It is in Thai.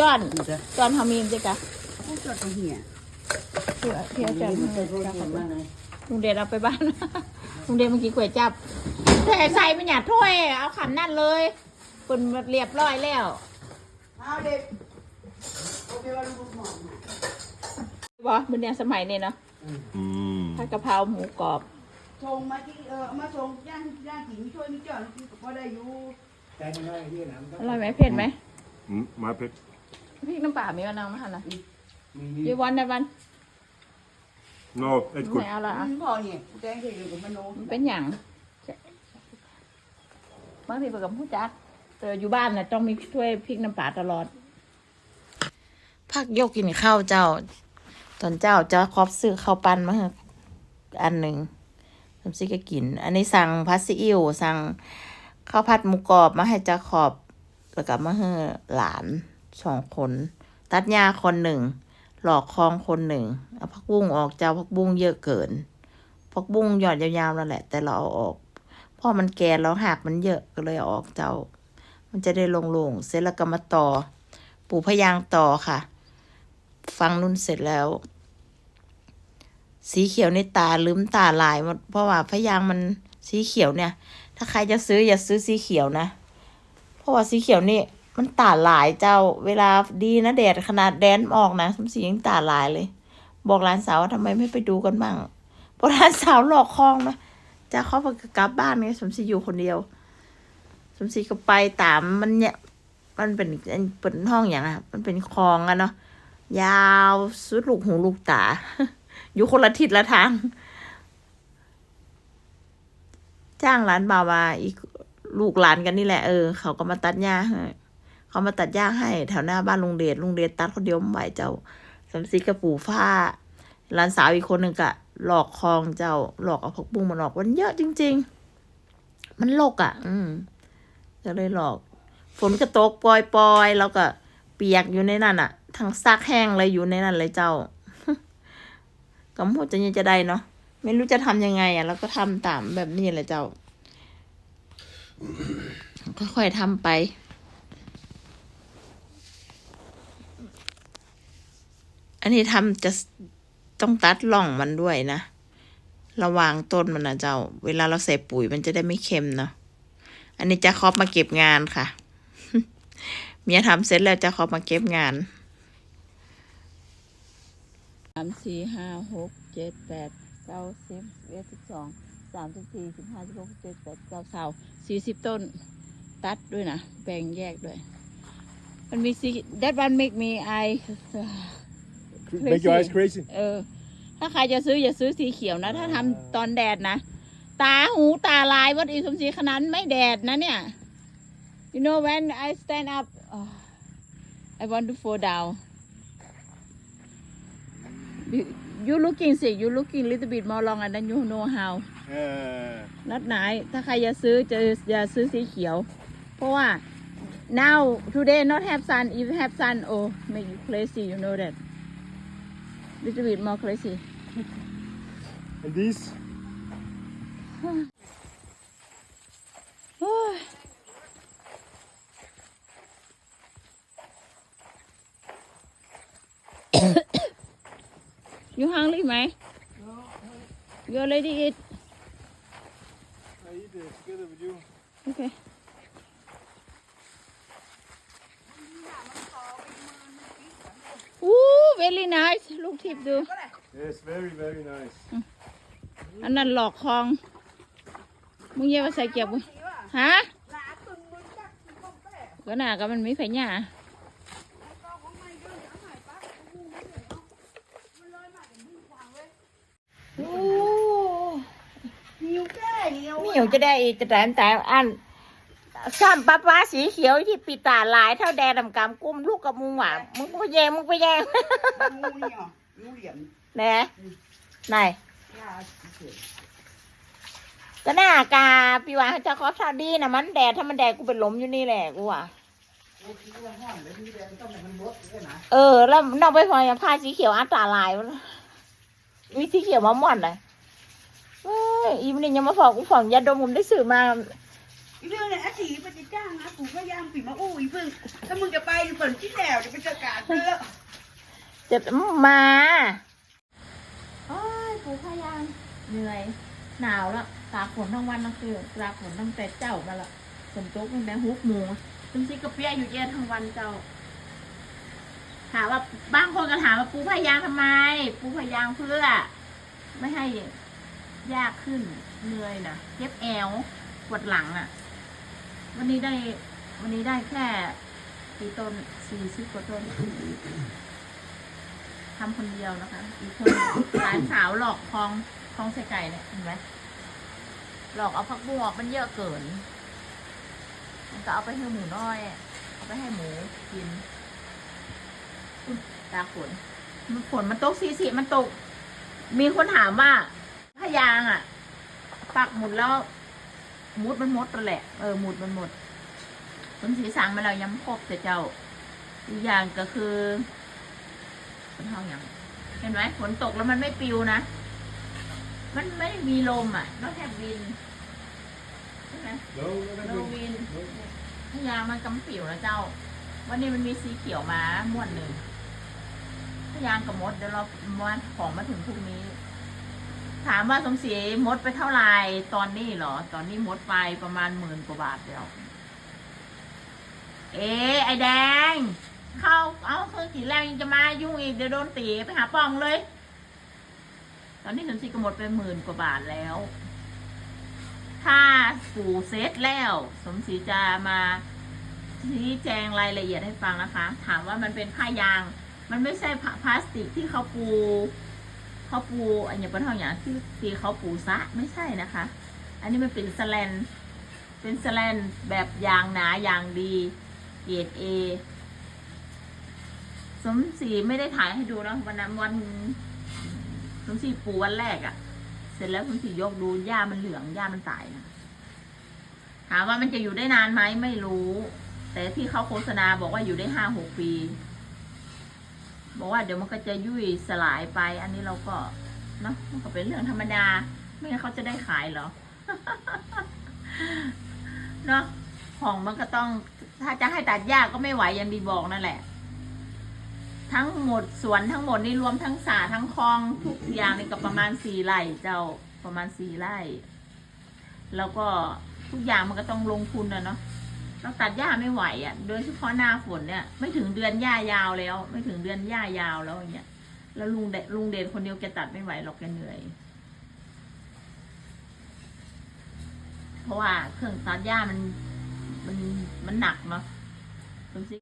จอนจอนทำมีนสิกะจอดตรงเหี้ยเพื่อเพื่อจอนมันเป็นรถเข็นมาเลยลุงเดชเอาไปบ้านลุงเดชเมื่อกี้ก๋วยจับแต่ใส่มันหยาถ้วยเอาขำนั่นเลยเป็นเรียบร้อยแล้วเอาเด็กโอเคว่าลูกหมอมาบอเป็นแนวสมัยนี้เนาะอืมผัดกะเพราหมูกรอบส่งมาที่เออมาส่งย่างย่างถิ่นช่วยนี่เจ้าที่ก็พอได้อยู่แต่ไม่ได้ที่ไหนมันก็อร่อยไหมเผ็ดไหมอืมมาเพชร พริกน้ำปลามีมะนาวมาหั่นละมียีวันได้วัน no it's good ไม่เอาละอือะมพอเนี่ยแจ้งให้อยู่กับมโนมันเป็นอย่างบางทีเปิดกับผู้จักแต่อยู่บ้านน่ะต้องมีถ้วยพริกน้ำปลาตลอด พักยกกินข้าวเจ้า ตอนเจ้าจะครอบซื้อข้าวปั้นมาให้อันหนึ่งทำซิก็กิน อันนี้สั่งพัสซีอิ๊วสั่งข้าวผัดหมูกรอบมาให้เจ้าขอบแล้วก็มาให้หลาน สองคน ตัดหญ้าคนหนึ่ง หลอกคองคนหนึ่งเอาผักบุ้งออกเจ้าผักบุ้งเยอะเกินผักบุ้งหยอดยาวๆนั่นแหละ แต่เราเอาออกเพราะมันแก่แล้วหักมันเยอะก็เลยเอาออกเจ้า มันจะได้โล่งๆเสร็จแล้วก็มาต่อปลูกพยางต่อค่ะ ฟังนุ่นเสร็จแล้ว สีเขียวในตาลืมตาลายหมดเพราะว่าพยางมันสีเขียวเนี่ย ถ้าใครจะซื้ออย่าซื้อสีเขียวนะ เพราะว่าสีเขียวนี่ มันตาหลายเจ้าเวลาดีนะแดดขนาดแดนออกนะสมศรียังตาหลายเลย บอกร้านสาวว่าทำไมไม่ไปดูกันบ้างเพราะร้านสาวหลอกคลองนะจะเขาไปกลับบ้านไงสมศรีอยู่คนเดียว สมศรีก็ไปตามมันเนี่ย มันเป็นเป็นห้องอย่างอะมันเป็นคลองอะเนาะยาวสุดลูกหูลูกตา อยู่คนละทิศละทาง จ้างร้านบาวาอีกลูกหลานกันนี่แหละเออ เขาก็มาตัดหญ้าให้ เขามาตัดหญ้าให้แถวหน้าบ้านลุงเดชลุงเดชตัดคนเดียวไม่ไหวเจ้าสมศรีกระปูผ้าหลานสาวอีกคนหนึ่งกะ หลอกคลองเจ้า หลอกเอาผักบุ้งมาหลอกมันเยอะจริง ๆ มันโลกอะ่ะ อืมก็เลยหลอก ฝนก็ตกปล่อยๆแล้วก็ เปียกอยู่ในนั่นอะ่ะทั้งซากแห้งเลยอยู่ในนั่นเลยเจ้าก็หมดจะยังจะได้เนาะไม่รู้จะทำยังไงอะ่ะ แล้วก็ทำตามแบบนี้แหละเจ้า ค่อยๆทำไป อันนี้ทำจะต้องตัดร่องมันด้วยนะ ระว่างต้นมันนะเจ้า เวลาเราใส่ปุ๋ยมันจะได้ไม่เค็มเนาะ อันนี้จะครอบมาเก็บงานค่ะ เมียทำเสร็จแล้วจะครอบมาเก็บงานสามสี่ห้าหกเจ็ดแปดเก้าสิบเอ็ดสิบสองสามสิบสี่สิบห้าสิบหกสิบเจ็ดแปดเก้าเสาสี่สิบต้น ตัดด้วยนะแบ่งแยกด้วย มันมีสี that one make me I make your eyes crazy เออ ถ้าใครจะซื้ออย่าซื้อสีเขียวนะ ถ้าทำตอนแดดนะ ตาหูตาลายวัดอีสมศรีขนาดไม่แดดนะเนี่ย you know when I stand up oh, I want to fall down you you looking sick you looking little bit more long and then you know how เออ นัดไหนถ้าใครจะซื้อจะอย่าซื้อสีเขียว เพราะว่า now today not have sun if have sun oh make you crazy you know that little bit more crazy. and this? you hungry, man? No. You already eat? I eat it together with you. Okay. Very nice ลูกทิพย์ดู yes very very nice อันนั้นหลอกคอง มึงเยี่ยมใส่เก็บมึงฮะหลาตึงมึงจักมึงก็แปะก็น่าก็มันมีไผหญ้าก็ของไม่เดินเอาใหม่ปั๊บมึงไม่เดินเนาะมันลอยมาเป็นมึงวางไว้โอ้นิ้วแก้นิ้วมีอยู่จะได้อีกจะแต่แต่อัน ซ้ำปลาปลาสีเขียวที่ปีตาลายเท่าแดดดำกำกุ้มลูกกับมึงหว่ะมึงไปแยงมึงไปแยงงูนี่อะงูเหลี่ยมแหน่ไหนยาเฉยก็น่ากาพี่ว่าจะขอทาดีนะมันแดดถ้ามันแดดกูเป็นลมอยู่นี่แหละกูว่ะโอ้คิดว่าห้อนแล้วนี่แดงต้องให้มันลดด้วยนะเออ แล้วนอกไปพอยังผ้าสีเขียวอันตาลายมันมีสีเขียวมาหม่อนเลยเอ้ยอีมันนี่ยังมาฝอกกูฝอกยาดมผมได้สื่อมา เรื่องเลยอาชีพมันจะจ้างนะกูก็ย่างปีมาอู้อีพึ่งถ้ามึงจะไปเปิดที่แล้วจะไปเจอกาเจอจะมาโอ้ยปูพายางเหนื่อย หนาวแล้วตากฝนทั้งวันทั้งคืนตากฝนตั้งแต่เจ้ามาละฝนตกตั้งแต่หกโมงจนซีกระเปียอยู่เย็นทั้งวันเจ้าถามว่าบางคนก็ถามว่าปูพายางทำไม ปูพายางเพื่อ ไม่ให้ยากขึ้นเหนื่อยนะเย็บแอวปวดหลังอะ่ะ วันนี้ได้ วันนี้ได้แค่กี่ต้นสี่สิบกว่าต้นทำคนเดียวนะคะ อีกคนหลานสาวหลอกคลองคลองใส่ไก่เนี่ยเห็นไหมหลอกเอาผักบวกมันเยอะเกิน มันก็เอาไปให้หมูน้อย เอาไปให้หมูกินตาฝนมันฝนมันตกสีสีมันตก มีคนถามว่าพยางอะ ปักหมุดแล้ว มุดมันหมดแล้วแหละ เออหมุดมันหมดต้นสีสังมาแล้วยังไม่ครบแต่เจ้าอีกอย่างก็คือเป็นห้องอย่างเห็นไหมฝนตกแล้วมันไม่ปลิวนะ มันไม่มีลมอะนอกแค่วินใช่ไหมโลก็โลต้องวินพยางมันกำปิวนะเจ้า วันนี้มันมีสีเขียวมาม้วนหนึ่งพยางกับมดเดี๋ยวเราม้วนของมาถึงพรุ่งนี้ ถามว่าสมศรีมดไปเท่าไหร่ตอนนี้เหรอ ตอนนี้มดไปประมาณหมื่นกว่าบาทเดียวเอ๊ไอแดง เข้าเอาเครื่องขีดแรงยังจะมายุ่งอีกเดี๋ยวโดนตีไปหาปองเลย ตอนนี้สมศรีก็หมดไปหมื่นกว่าบาทแล้ว ถ้าปู่เซตแล้ว สมศรีจะมาชี้แจงรายละเอียดให้ฟังนะคะ ถามว่ามันเป็นผ้ายาง มันไม่ใช่พลาสติกที่เขาปู เขาปูอันอย่างเป็นห้องอย่างที่ตีเขาปูซะไม่ใช่นะคะ อันนี้มันเป็นสแลน เป็นสแลนแบบยางหนายางดี เกรดเอสมศรีไม่ได้ถ่ายให้ดูนะวันนั้นวันสมศรีปูวันแรกอะ่ะ เสร็จแล้วสมศรียกดูหญ้ามันเหลืองหญ้ามันตายนะถามว่ามันจะอยู่ได้นานไหมไม่รู้ แต่ที่เขาโฆษณาบอกว่าอยู่ได้ห้าหกปี บอกว่าเดี๋ยวมันก็จะยุ่ยสลายไป อันนี้เราก็เนาะมันก็เป็นเรื่องธรรมดา ไม่งั้นเขาจะได้ขายเหรอเนาะของมันก็ต้อง ถ้าจะให้ตัดหญ้าก็ไม่ไหวอย่างดีบอกนั่นแหละ ทั้งหมดสวนทั้งหมดนี่รวมทั้งสาทั้งคลองทุกอย่างนี่ก็ประมาณสี่ไร่เจ้าประมาณสี่ไร่ แล้วก็ทุกอย่างมันก็ต้องลงทุนนะเนาะ เราตัดหญ้าไม่ไหวอะ่ะ โดยเฉพาะหน้าฝนเนี่ย ไม่ถึงเดือนหญ้ายาวแล้ว ไม่ถึงเดือนหญ้ายาวแล้วอย่างเงี้ย แล้วลุงเดลุงเดนคนเดียวแกตัดไม่ไหวหรอกแกเหนื่อย เพราะว่าเครื่องตัดหญ้ามันมันมันหนักเนาะคุณซิ